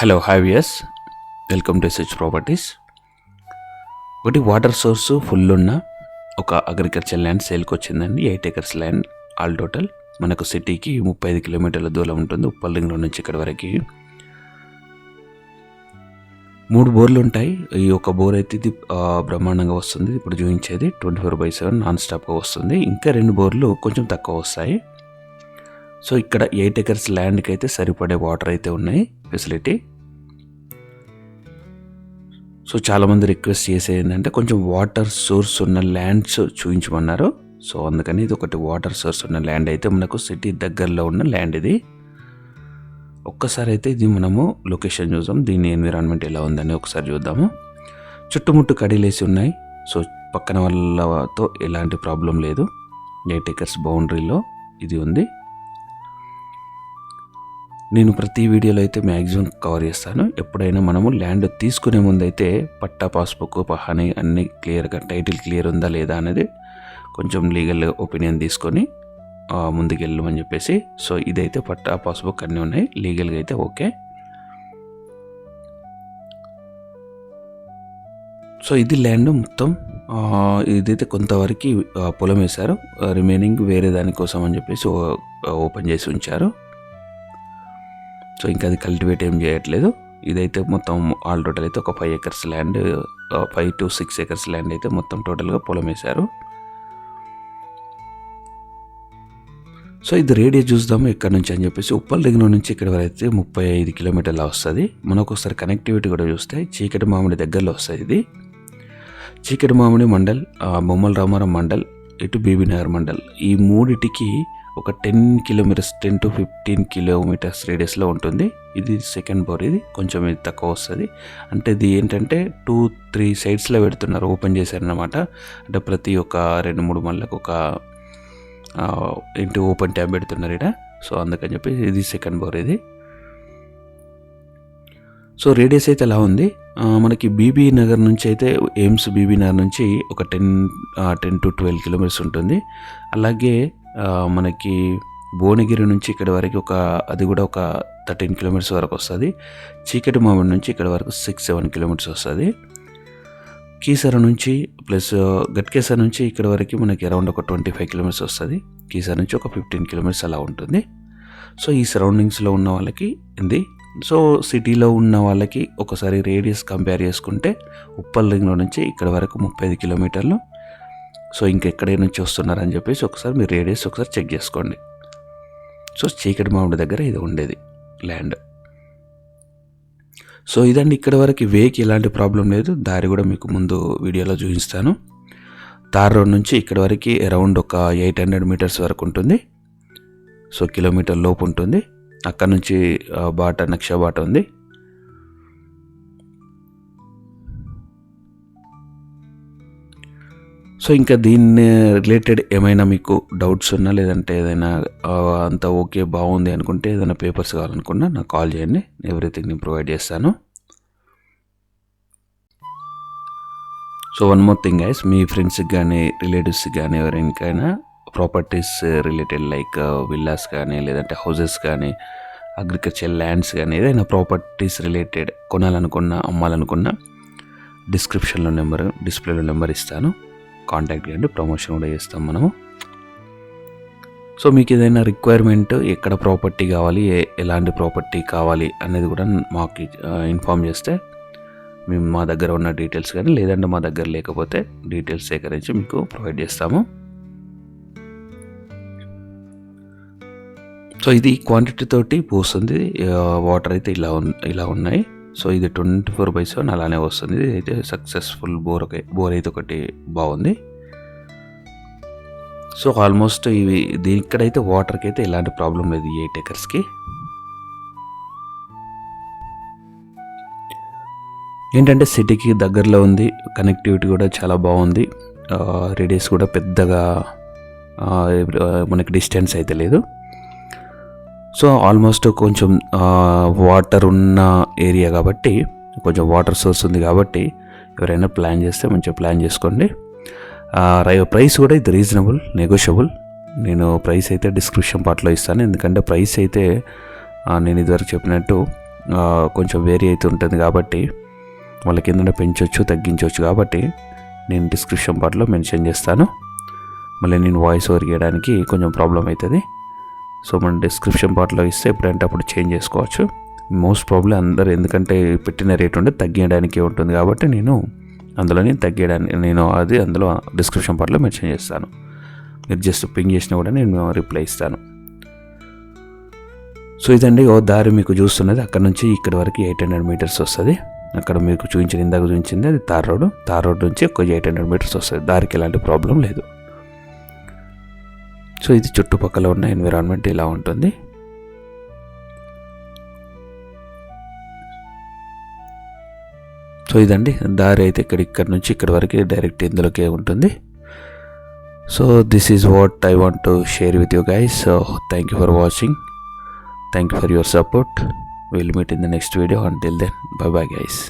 Hello హావియస్ welcome to SH properties ఒకటి water source full ఉన్న ఒక అగ్రికల్చర్ ల్యాండ్ సేల్కి వచ్చిందండి eight acres land all total మనకు సిటీకి ముప్పై ఐదు కిలోమీటర్ల దూరం ఉంటుంది. ఉప్పల్లింగ్లో నుంచి ఇక్కడ వరకు. మూడు బోర్లు ఉంటాయి. ఈ ఒక బోర్ అయితే ఇది బ్రహ్మాండంగా వస్తుంది. ఇప్పుడు చూపించేది twenty four by seven non స్టాప్గా వస్తుంది. ఇంకా రెండు బోర్లు కొంచెం తక్కువ వస్తాయి. సో ఇక్కడ ఎయిట్ ఎకర్స్ ల్యాండ్కి అయితే సరిపడే వాటర్ అయితే ఉన్నాయి. ఫెసిలిటీ సో చాలామంది రిక్వెస్ట్ చేసే ఏంటంటే కొంచెం వాటర్ సోర్స్ ఉన్న ల్యాండ్స్ చూపించమన్నారు సో అందుకని ఇది ఒకటి వాటర్ సోర్స్ ఉన్న ల్యాండ్ అయితే మనకు సిటీ దగ్గరలో ఉన్న ల్యాండ్ ఇది. ఒక్కసారి అయితే ఇది మనము లొకేషన్ చూద్దాం. దీని ఎన్విరాన్మెంట్ ఎలా ఉందని ఒకసారి చూద్దాము. చుట్టుముట్టు కడిలేసి ఉన్నాయి. సో పక్కన వాళ్ళతో ఎలాంటి ప్రాబ్లం లేదు. ఎయిట్ బౌండరీలో ఇది ఉంది. నేను ప్రతి వీడియోలో అయితే మ్యాక్సిమం కవర్ చేస్తాను. ఎప్పుడైనా మనము ల్యాండ్ తీసుకునే ముందు అయితే పట్టా పాస్బుక్ పహాని అన్నీ క్లియర్గా టైటిల్ క్లియర్ ఉందా లేదా అనేది కొంచెం లీగల్ ఒపీనియన్ తీసుకొని ముందుకెళ్ళమని చెప్పేసి. సో ఇదైతే పట్టా పాస్బుక్ అన్నీ ఉన్నాయి. లీగల్గా అయితే ఓకే. సో ఇది ల్యాండ్ మొత్తం. ఇదైతే కొంతవరకు పొలం వేశారు. రిమైనింగ్ వేరే దానికోసం అని చెప్పేసి ఓ- ఓపెన్ చేసి ఉంచారు. సో ఇంకా అది కల్టివేట్ ఏం చేయట్లేదు. ఇదైతే మొత్తం ఆల్ టోటల్ అయితే ఒక five acres land five to six acres land అయితే మొత్తం టోటల్గా పొలం వేశారు. సో ఇది రేడియస్ చూద్దాము ఎక్కడి నుంచి అని చెప్పేసి ఉప్పల్ దగ్గర నుంచి ఇక్కడ వరకు అయితే ముప్పై ఐదు కిలోమీటర్ల వస్తుంది. మనకు ఒకసారి కనెక్టివిటీ కూడా చూస్తే చీకటి మామిడి దగ్గరలో వస్తుంది ఇది. చీకటి మామిడి మండల్ బొమ్మల రామారం మండల్ ఇటు బీబీనగర్ మండల్. ఈ మూడిటికి ఒక ten kilometres ten to fifteen kilometres రేడియస్లో ఉంటుంది. ఇది సెకండ్ బోర్ ఇది కొంచెం ఇది తక్కువ వస్తుంది. అంటే ఇది ఏంటంటే టూ త్రీ సైడ్స్లో పెడుతున్నారు ఓపెన్ చేశారనమాట అంటే ప్రతి ఒక్క రెండు మూడు మళ్ళకు ఒక ఏంటి ఓపెన్ ట్యాబ్ పెడుతున్నారు ఇక్కడ సో అందుకని చెప్పి ఇది సెకండ్ బోర్ ఇది. సో రేడియస్ అయితే ఎలా ఉంది. మనకి బీబీ నగర్ నుంచి అయితే ఎయిమ్స్ బీబీ నగర్ నుంచి ఒక ten ten to twelve kilometres ఉంటుంది. అలాగే మనకి భువనగిరి నుంచి ఇక్కడ వరకు ఒక అది కూడా ఒక థర్టీన్ కిలోమీటర్స్ వరకు వస్తుంది. చీకటి మామిడి నుంచి ఇక్కడ వరకు సిక్స్ సెవెన్ కిలోమీటర్స్ వస్తుంది. కీసర నుంచి ప్లస్ గట్కేసర నుంచి ఇక్కడ వరకు మనకి అరౌండ్ ఒక ట్వంటీ ఫైవ్ కిలోమీటర్స్ వస్తుంది. కీసర నుంచి ఒక ఫిఫ్టీన్ కిలోమీటర్స్ అలా ఉంటుంది. సో ఈ సరౌండింగ్స్లో ఉన్న వాళ్ళకి ఇది సో సిటీలో ఉన్న వాళ్ళకి ఒకసారి రేడియస్ కంపేర్ చేసుకుంటే ఉప్పల్ రింగ్లో నుంచి ఇక్కడ వరకు ముప్పై ఐదు కిలోమీటర్లు సో ఇంకెక్కడే నుంచి వస్తున్నారని చెప్పేసి ఒకసారి మీరు రేడియస్ ఒకసారి చెక్ చేసుకోండి. సో చీకటి మామిడి దగ్గర ఇది ఉండేది ల్యాండ్. సో ఇదండి ఇక్కడ వరకు వేకి ఎలాంటి ప్రాబ్లం లేదు. దారి కూడా మీకు ముందు వీడియోలో చూపిస్తాను. తార్ రోడ్ నుంచి ఇక్కడ వరకు అరౌండ్ ఒక ఎయిట్ హండ్రెడ్ మీటర్స్ వరకు ఉంటుంది. సో కిలోమీటర్ లోపు ఉంటుంది. అక్కడ నుంచి బాట నక్షా బాట ఉంది. సో ఇంకా దీన్ని రిలేటెడ్ ఏమైనా మీకు డౌట్స్ ఉన్నా లేదంటే ఏదైనా అంత ఓకే బాగుంది అనుకుంటే ఏదైనా పేపర్స్ కావాలనుకున్నా నాకు కాల్ చేయండి. ఎవ్రీథింగ్ నేను ప్రొవైడ్ చేస్తాను. So one more thing guys మీ ఫ్రెండ్స్కి కానీ రిలేటివ్స్కి కానీ ఎవరికైనా ప్రాపర్టీస్ రిలేటెడ్ లైక్ విల్లాస్ కానీ లేదంటే హౌసెస్ కానీ అగ్రికల్చర్ ల్యాండ్స్ కానీ ఏదైనా ప్రాపర్టీస్ రిలేటెడ్ కొనాలనుకున్నా అమ్మాలనుకున్నా డిస్క్రిప్షన్లో నెంబర్ డిస్ప్లేలో నెంబర్ ఇస్తాను. కాంటాక్ట్ చేయండి ప్రమోషన్ కూడా చేస్తాం మనము. సో మీకు ఏదైనా రిక్వైర్మెంట్ ఎక్కడ ప్రాపర్టీ కావాలి ఏ ఎలాంటి ప్రాపర్టీ కావాలి అనేది కూడా మాకు ఇన్ఫామ్ చేస్తే మేము మా దగ్గర ఉన్న డీటెయిల్స్ కానీ లేదంటే మా దగ్గర లేకపోతే డీటెయిల్స్ సేకరించి మీకు ప్రొవైడ్ చేస్తాము. సో ఇది క్వాంటిటీ తోటి పోస్తుంది. వాటర్ అయితే ఇలా ఉన్ ఇలా ఉన్నాయి. సో ఇది ట్వంటీ ఫోర్ బై సెవెన్ అలానే వస్తుంది. ఇది అయితే సక్సెస్ఫుల్ బోర్ ఒక బోర్ అయితే ఒకటి బాగుంది. సో ఆల్మోస్ట్ ఇవి దీని ఇక్కడైతే వాటర్కి అయితే ఎలాంటి ప్రాబ్లం లేదు ఈ ఎయిట్ ఎకర్స్కి ఏంటంటే సిటీకి దగ్గరలో ఉంది. కనెక్టివిటీ కూడా చాలా బాగుంది. రేడియస్ కూడా పెద్దగా మనకి డిస్టెన్స్ అయితే లేదు. సో ఆల్మోస్ట్ కొంచెం వాటర్ ఉన్న ఏరియా కాబట్టి కొంచెం వాటర్ సోర్స్ ఉంది కాబట్టి ఎవరైనా ప్లాన్ చేస్తే మంచిగా ప్లాన్ చేసుకోండి. రై- ప్రైస్ కూడా ఇది రీజనబుల్ నెగోషియబుల్. నేను ప్రైస్ అయితే డిస్క్రిప్షన్ పార్ట్లో ఇస్తాను. ఎందుకంటే ప్రైస్ అయితే నేను ఇదివరకు చెప్పినట్టు కొంచెం వేరీ అయితే ఉంటుంది కాబట్టి వాళ్ళకి ఏంటంటే పెంచవచ్చు తగ్గించవచ్చు కాబట్టి నేను డిస్క్రిప్షన్ పార్ట్లో మెన్షన్ చేస్తాను. మళ్ళీ నేను వాయిస్ ఓవర్ చేయడానికి కొంచెం ప్రాబ్లం అవుతుంది. సో మనం డిస్క్రిప్షన్ పార్ట్లో ఇస్తే ఎప్పుడంటే అప్పుడు చేంజ్ చేసుకోవచ్చు. మోస్ట్ ప్రాబ్లం అందరు ఎందుకంటే పెట్టిన రేట్ ఉంటే తగ్గించడానికే ఉంటుంది కాబట్టి నేను అందులోనే తగ్గడానికి నేను అది అందులో డిస్క్రిప్షన్ పార్ట్లో మెన్షన్ చేస్తాను. మీరు జస్ట్ పింగ్ చేసినా కూడా నేను రిప్లై ఇస్తాను. సో ఇదండి ఓ దారి మీకు చూస్తున్నది. అక్కడ నుంచి ఇక్కడ వరకు ఎయిట్ హండ్రెడ్ మీటర్స్ వస్తుంది. అక్కడ మీకు చూపించిన ఇందాక చూపించింది అది తార్ రోడ్ తార్ రోడ్ నుంచి ఒక ఎయిట్ హండ్రెడ్ మీటర్స్ వస్తుంది. దారికి ఎలాంటి ప్రాబ్లం లేదు. సో ఇది చుట్టుపక్కల ఉన్న ఎన్విరాన్మెంట్ ఇలా ఉంటుంది. సో ఇదండి దారి అయితే ఇక్కడ ఇక్కడ నుంచి ఇక్కడ వరకు డైరెక్ట్ ఇందులోకే ఉంటుంది. So this is what I want to share with you guys so thank you for watching thank you for your support will meet in the next video until then bye bye guys